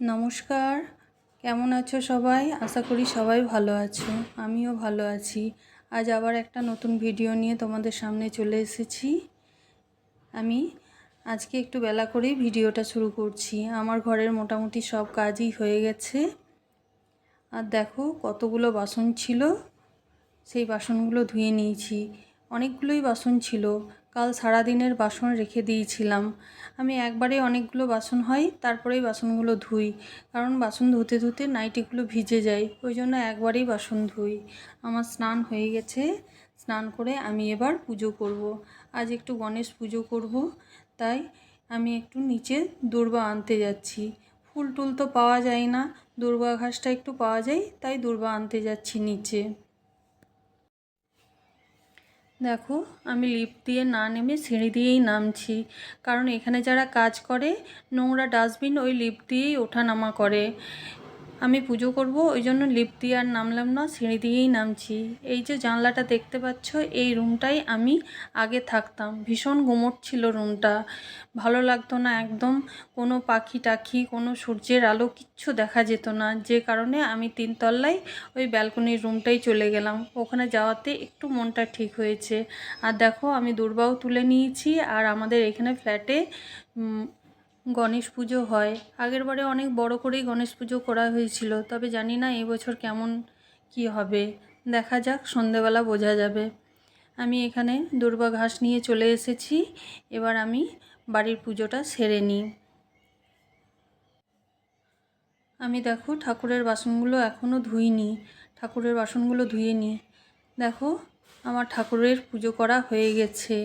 নমস্কার। কেমন আছো সবাই? আশা করি সবাই ভালো আছো। আমিও ভালো আছি। আজ আবার একটা নতুন ভিডিও নিয়ে তোমাদের সামনে চলে এসেছি। আমি আজকে একটু বেলা করেই ভিডিওটা শুরু করছি। আমার ঘরের মোটামুটি সব কাজই হয়ে গেছে। আর দেখো কতগুলো বাসন ছিল, সেই বাসনগুলো ধুয়ে নিয়েছি। অনেকগুলোই বাসন ছিল। কাল সারাদিনের বাসন রেখে দিয়েছিলাম। আমি একবারে অনেকগুলো বাসন হয়, তারপরেই বাসনগুলো ধুই। কারণ বাসন ধুতে ধুতে নাইটিগুলো ভিজে যায়, ওই জন্য একবারেই বাসন ধুই। আমার স্নান হয়ে গেছে, স্নান করে আমি এবার পুজো করব। আজ একটু গণেশ পুজো করব, তাই আমি একটু নিচে দূর্বা আনতে যাচ্ছি। ফুল টুল তো পাওয়া যায় না, দূর্বা ঘাসটা একটু পাওয়া যায়, তাই দূর্বা আনতে যাচ্ছি নিচে। দেখো, আমি লিফট দিয়ে না নেমে সিঁড়ি দিয়েই নামছি। কারণ এখানে যারা কাজ করে, নোংরা ডাস্টবিন ওই লিফট দিয়েই ওঠা নামা করে। আমি পুজো করব, ওই জন্য লিফট দিয়ে আর নামলাম না, সিঁড়ি দিয়েই নামছি। এই যে জানলাটা দেখতে পাচ্ছ, এই রুমটাই আমি আগে থাকতাম। ভীষণ গুমট ছিল রুমটা। ভালো লাগতো না একদম। কোনো পাখি টাখি, কোনো সূর্যের আলো কিচ্ছু দেখা যেত না। যে কারণে আমি তিনতলায় ওই ব্যালকনির রুমটাই চলে গেলাম। ওখানে যাওয়াতে একটু মনটা ঠিক হয়েছে। আর দেখো, আমি দুর্বাও তুলে নিয়েছি। আর আমাদের এখানে ফ্ল্যাটে গণেশ পুজো হয়। আগের বারে অনেক বড় করেই গণেশ পুজো করা হয়েছিল, তবে জানি না এবছর কেমন কি হবে। দেখা যাক, সন্ধেবেলা বোঝা যাবে। আমি এখানে দুর্বা ঘাস নিয়ে চলে এসেছি, এবার আমি বাড়ির পুজোটা সেরে নিই। আমি দেখো, ঠাকুরের বাসনগুলো এখনও ধুইনি। ঠাকুরের বাসনগুলো ধুয়ে নিই। দেখো, আমার ঠাকুরের পুজো করা হয়ে গেছে।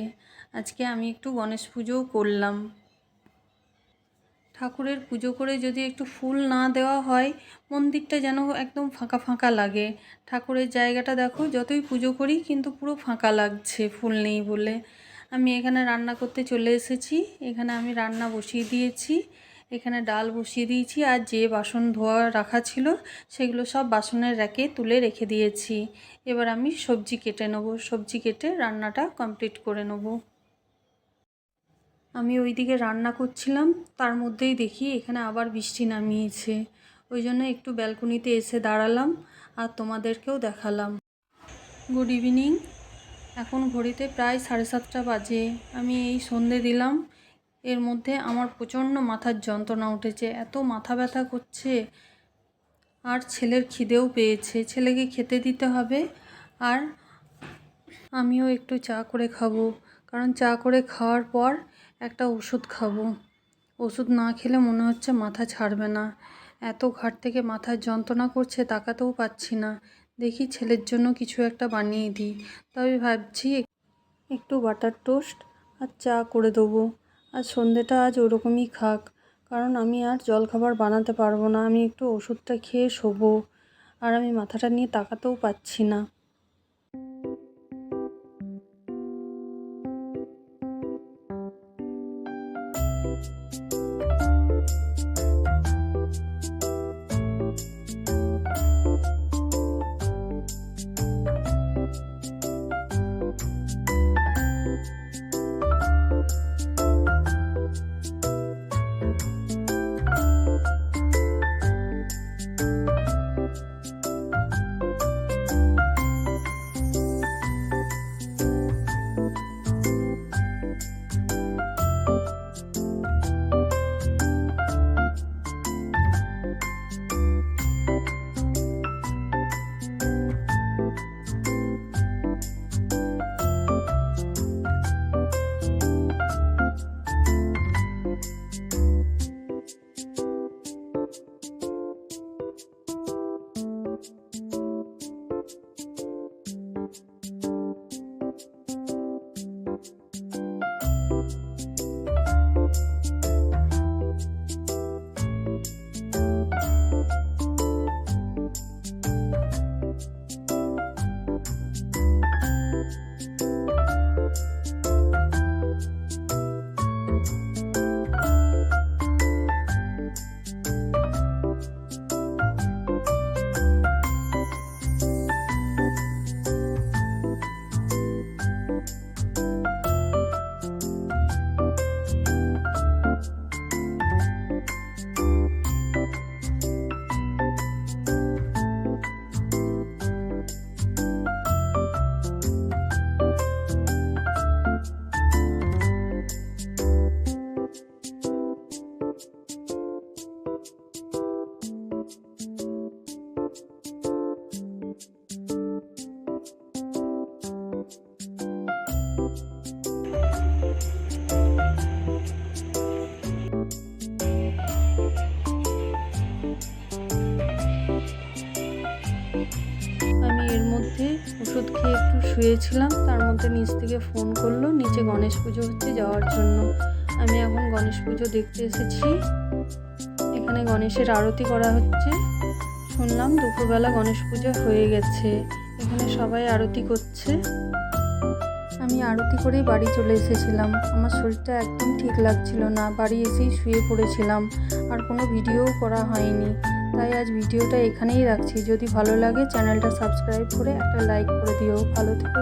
আজকে আমি একটু গণেশ পুজোও করলাম। ঠাকুরের পুজো করে যদি একটু ফুল না দেওয়া হয়, মন্দিরটা যেন একদম ফাঁকা ফাঁকা লাগে। ঠাকুরের জায়গাটা দেখো, যতই পুজো করি কিন্তু পুরো ফাঁকা লাগছে, ফুল নেই বলে। আমি এখানে রান্না করতে চলে এসেছি। এখানে আমি রান্না বসিয়ে দিয়েছি। এখানে ডাল বসিয়ে দিয়েছি আর যে বাসন ধোয়া রাখা ছিল, সেগুলো সব বাসনের র্যাকে তুলে রেখে দিয়েছি। এবার আমি সবজি কেটে নেব। সবজি কেটে রান্নাটা কমপ্লিট করে নেব। আমি ওই দিকে রান্না করছিলাম, তার মধ্যেই দেখি এখানে আবার বৃষ্টি নামিয়েছে। ওই জন্য একটু ব্যালকনিতে এসে দাঁড়ালাম আর তোমাদেরকেও দেখালাম। গুড ইভিনিং এখন ঘড়িতে প্রায় সাড়ে সাতটা বাজে। আমি এই সন্ধে দিলাম। এর মধ্যে আমার প্রচণ্ড মাথার যন্ত্রণা উঠেছে। এত মাথা ব্যথা করছে আর ছেলের খিদেও পেয়েছে। ছেলেকে খেতে দিতে হবে আর আমিও একটু চা করে খাব। কারণ চা করে খাওয়ার পর একটা ওষুধ খাব। ওষুধ না খেলে মনে হচ্ছে মাথা ছাড়বে না। এত ঘাট থেকে মাথার যন্ত্রণা করছে তাকাতেও পাচ্ছি না। দেখি ছেলের জন্য কিছু একটা বানিয়ে দিই। তবে ভাবছি একটু বাটার টোস্ট আর চা করে দেবো। আর সন্ধেটা আজ ওরকমই খাক, কারণ আমি আর জলখাবার বানাতে পারব না। আমি একটু ওষুধটা খেয়ে শোবো। আর আমি মাথাটা নিয়ে তাকাতেও পাচ্ছি না। আমি এর মধ্যে ওষুধ খেয়ে একটু শুয়েছিলাম, তার মধ্যে নিচ থেকে ফোন করল, নিচে গণেশ পুজো হচ্ছে যাওয়ার জন্য। আমি এখন গণেশ পুজো দেখতে এসেছি। এখানে গণেশের আরতি করা হচ্ছে। শুনলাম দুপুরবেলা গণেশ পুজো হয়ে গেছে। এখানে সবাই আরতি করছে। আমি আরতি করেই বাড়ি চলে এসেছিলাম। আমার শরীরটা একদম ঠিক লাগছিল না। বাড়ি এসেই শুয়ে পড়েছিলাম। আর কোনো ভিডিও করা হয়নি। তাই আজ ভিডিওটা এখানেই রাখছি। যদি ভালো লাগে, চ্যানেলটা সাবস্ক্রাইব করে একটা লাইক করে দিও। ভালো থেকো